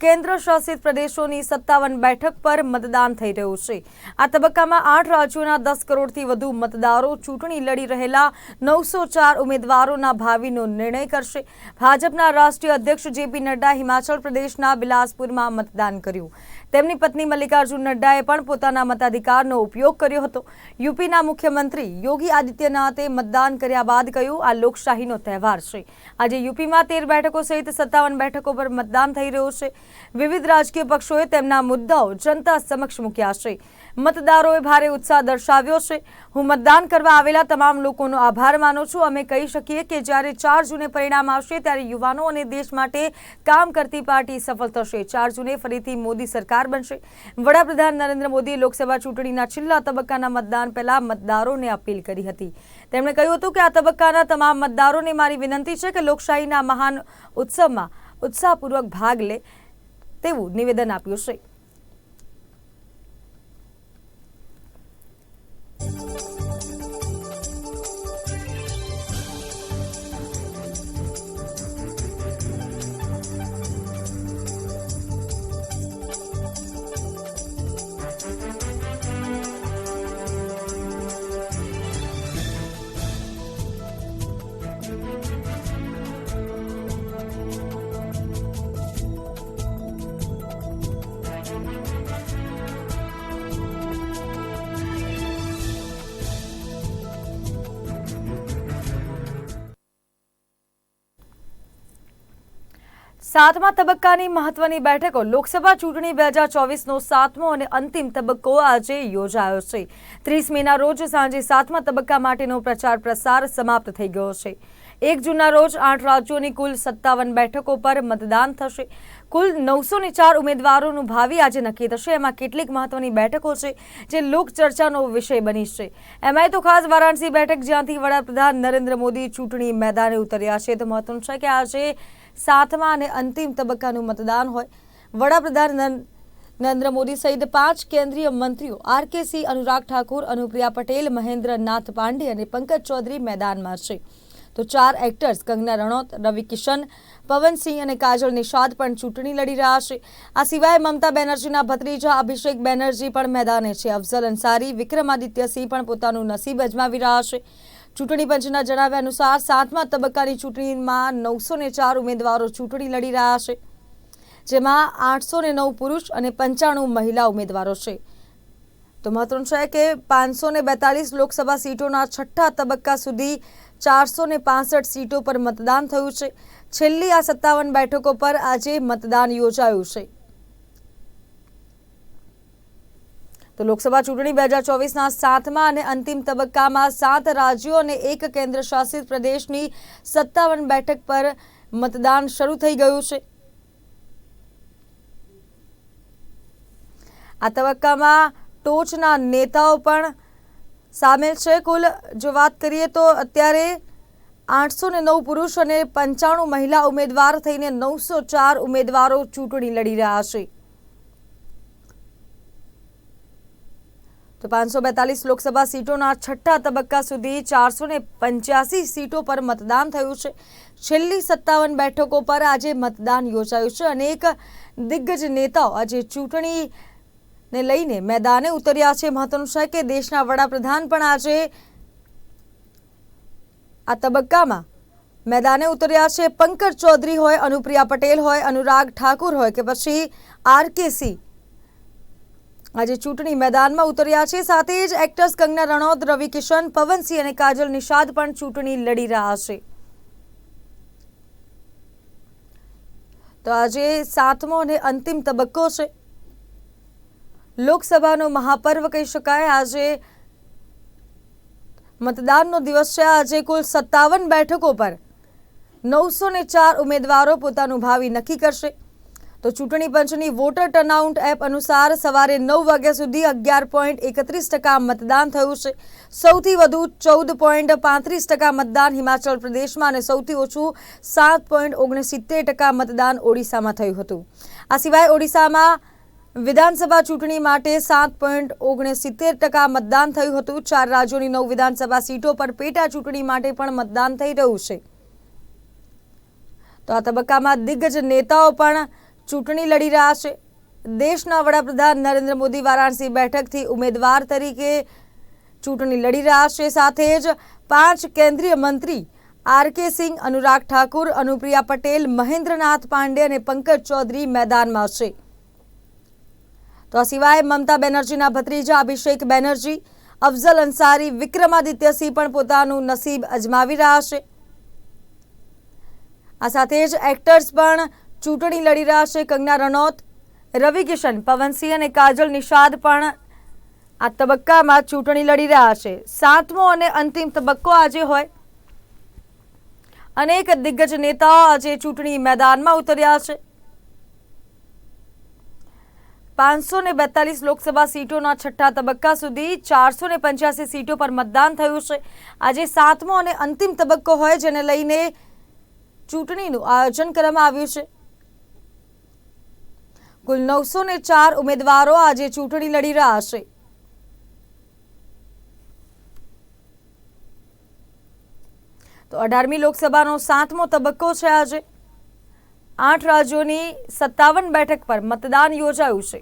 કેન્દ્ર શાસિત પ્રદેશોની સત્તાવન બેઠક પર મતદાન થઈ રહ્યું છે. આ તબક્કામાં આઠ રાજ્યોના દસ કરોડથી વધુ મતદારો ચૂંટણી લડી રહેલા નવસો ચાર ઉમેદવારોના ભાવિનો નિર્ણય કરશે. ભાજપના રાષ્ટ્રીય અધ્યક્ષ જેપી નડ્ડા હિમાચલ પ્રદેશના બિલાસપુરમાં મતદાન કર્યું. તેમની પત્ની મલ્લિકાર્જુન નડ્ડાએ પણ પોતાના મતાધિકારનો ઉપયોગ કર્યો હતો. યુપીના મુખ્યમંત્રી યોગી આદિત્યનાથે મતદાન કર્યા બાદ કહ્યું, આ લોકશાહીનો તહેવાર છે. આજે યુપીમાં તેર બેઠકો સહિત સત્તાવન બેઠકો પર મતદાન થઈ રહ્યું છે. વિવિધ રાજકીય પક્ષોએ તેમના મુદ્દાઓ જનતા સમક્ષ મૂક્યા છે. મતદારોએ ભારે ઉત્સાહ દર્શાવ્યો છે. હું મતદાન કરવા આવેલા તમામ લોકોનો આભાર માનું છું. અમે કહી શકીએ કે જ્યારે ચાર જૂને પરિણામ આવશે, ત્યારે યુવાનો અને દેશ માટે કામ કરતી પાર્ટી સફળ થશે. ચાર જૂને ફરીથી મોદી સરકાર બનશે. વડાપ્રધાન નરેન્દ્ર મોદીએ લોકસભા ચૂંટણીના છેલ્લા તબક્કાના મતદાન પહેલા મતદારોને અપીલ કરી હતી. તેમણે કહ્યું હતું કે આ તબક્કાના તમામ મતદારોને મારી વિનંતી છે કે લોકશાહીના મહાન ઉત્સવમાં ઉત્સાહપૂર્વક ભાગ લે તેવું નિવેદન આપ્યું છે. સાતમા તબક્કાની મહત્વની બેઠકો લોકસભા ચૂંટણી બે હજાર ચોવીસનો સાતમો અને અંતિમ તબક્કો આજે યોજાયો છે. ત્રીસ મેના રોજ સાંજે સાતમા તબક્કા માટેનો પ્રચાર પ્રસાર સમાપ્ત થઈ ગયો છે. એક જૂનના રોજ આઠ રાજ્યોની કુલ સત્તાવન બેઠકો પર મતદાન થશે. કુલ નવસો ચાર ઉમેદવારોનું ભાવિ આજે નક્કી થશે. એમાં કેટલીક મહત્વની બેઠકો છે જે લોકચર્ચાનો વિષય બની છે. એમાંય તો ખાસ વારાણસી બેઠક, જ્યાંથી વડાપ્રધાન નરેન્દ્ર મોદી ચૂંટણી મેદાને ઉતર્યા છે. તો મહત્વનું છે કે આજે સાતમા અને અંતિમ તબક્કાનું મતદાન હોય. વડાપ્રધાન નર- નરેન્દ્ર મોદી સહિત પાંચ કેન્દ્રીય મંત્રીઓ આર કે અનુરાગ ઠાકુર, અનુપ્રિયા પટેલ મહેન્દ્ર નાથ પાંડે અને પંકજ ચૌધરી મેદાનમાં છે. તો ચાર એક્ટર્સ, કંગના રણોત રવિ કિશન પવનસિંહ અને કાજલ નિષાદ પણ ચૂંટણી લડી રહ્યા છે. આ સિવાય મમતા બેનર્જીના ભત્રીજા અભિષેક બેનર્જી પણ મેદાને છે. અફઝલ અંસારી વિક્રમાદિત્ય સિંહ પણ પોતાનું નસીબ અજમાવી રહ્યા છે. ચૂંટણી પંચના જણાવ્યા અનુસાર સાતમા તબક્કાની ચૂંટણીમાં નવસો ને ચાર ઉમેદવારો ચૂંટણી લડી રહ્યા છે, જેમાં આઠસો નવ પુરુષ અને પંચાણું મહિલા ઉમેદવારો છે. તો મહત્વનું છે કે પાંચસો ને બેતાલીસ લોકસભા સીટોના છઠ્ઠા તબક્કા સુધી ચારસો ને પાસઠ સીટો પર મતદાન થયું છે. છેલ્લી આ સત્તાવન બેઠકો પર આજે મતદાન યોજાયું છે. તો લોકસભા ચૂંટણી બે હજાર ચોવીસના સાતમા અને અંતિમ તબક્કામાં સાત રાજ્યો અને એક કેન્દ્ર શાસિત પ્રદેશની સત્તાવન બેઠક પર મતદાન શરૂ થઈ ગયું છે. આ તબક્કામાં ટોચના નેતાઓ પણ સામેલ છે. કુલ જો વાત કરીએ તો અત્યારે આઠસો ને નવ પુરુષ અને પંચાણું મહિલા ઉમેદવાર થઈને નવસો ચાર ઉમેદવારો ચૂંટણી લડી રહ્યા છે. તો પાંચસો બેતાલીસ લોકસભા સીટોના છઠ્ઠા તબક્કા સુધી ચારસો ને પંચ્યાસી સીટો પર મતદાન થયું છે. છેલ્લી સત્તાવન બેઠકો પર આજે મતદાન યોજાયું છે. અનેક દિગ્ગજ નેતાઓ આજે ચૂંટણી ને લઈને મેદાને ઉતર્યા છે. મહત્વનું છે કે દેશના વડાપ્રધાન પણ આજે આ તબક્કામાં મેદાને ઉતર્યા છે. પંકજ ચૌધરી હોય, અનુપ્રિયા પટેલ હોય, અનુરાગ ઠાકુર હોય કે પછી આર કે આજે ચૂંટણી મેદાનમાં ઉતર્યા છે. સાથે જ એક્ટર્સ કંગના રણોત રવિ કિશન પવનસિંહ અને કાજલ નિષાદ પણ ચૂંટણી લડી રહ્યા છે. તો આજે સાતમો અને અંતિમ તબક્કો છે. લોકસભાનો મહાપર્વ કહી શકાય. આજે મતદાનનો દિવસ છે. આજે કુલ સત્તાવન બેઠકો પર નવસો ને ચાર ઉમેદવારો પોતાનું ભાવિ નક્કી કરશે. તો ચૂંટણી પંચની વોટર ટર્નઆઉટ એપ અનુસાર સવારે નવ વાગ્યા સુધી અગિયાર પોઈન્ટ એકત્રીસ ટકા મતદાન થયું છે. સૌથી વધુ ચૌદ પોઈન્ટ પાંત્રીસ ટકા મતદાન હિમાચલ પ્રદેશમાં અને સૌથી ઓછું સાત પોઈન્ટ ઓગણસિત્તેર ટકા મતદાન ઓડિશામાં થયું હતું. આ સિવાય ઓડિશામાં વિધાનસભા ચૂંટણી માટે સાત પોઈન્ટ ઓગણસિત્તેર ટકા મતદાન થયું હતું. ચાર રાજ્યોની નવ વિધાનસભા સીટો પર પેટા ચૂંટણી માટે પણ મતદાન થઈ રહ્યું છે. તો આ તબક્કામાં દિગ્ગજ નેતાઓ પણ ચૂંટણી લડી રહ્યા છે. દેશના વડાપ્રધાન નરેન્દ્ર મોદી વારાણસી બેઠકથી ઉમેદવાર તરીકે ચૂંટણી લડી રહ્યા છે. સાથે જ પાંચ કેન્દ્રીય મંત્રી આર કે સિંહ, અનુરાગ ઠાકુર, અનુપ્રિયા પટેલ, મહેન્દ્રનાથ પાંડે અને પંકજ ચૌધરી મેદાનમાં છે. તો આ સિવાય મમતા બેનર્જીના ભત્રીજા અભિષેક બેનર્જી, અફઝલ અંસારી વિક્રમાદિત્યસિંહ પણ પોતાનું નસીબ અજમાવી રહ્યા છે. આ સાથે જ એક્ટર્સ પણ ચૂંટણી લડી રહ્યા છે. કંગના રનૌત રવિ કિશન પવનસિંહ અને કાજલ નિષાદ પણ આ તબક્કામાં ચૂંટણી લડી રહ્યા છે. સાતમો અને અંતિમ તબક્કો આજે હોય. અનેક દિગ્ગજ નેતાઓ આજે ચૂંટણી મેદાનમાં ઉતર્યા છે. પાંચસો ને બેતાલીસ લોકસભા સીટોના છઠ્ઠા તબક્કા સુધી ચારસો ને પંચ્યાસી સીટો પર મતદાન થયું છે. આજે સાતમો અને અંતિમ તબક્કો હોય જેને લઈને ચૂંટણીનું આયોજન કરવામાં આવ્યું છે. કુલ નવસો ને ચાર ઉમેદવારો આજે ચૂંટણી લડી રહ્યા છે. તો અઢારમી લોકસભાનો સાતમો તબક્કો છે આજે. આઠ રાજ્યોની સત્તાવન બેઠક પર મતદાન યોજાયું છે.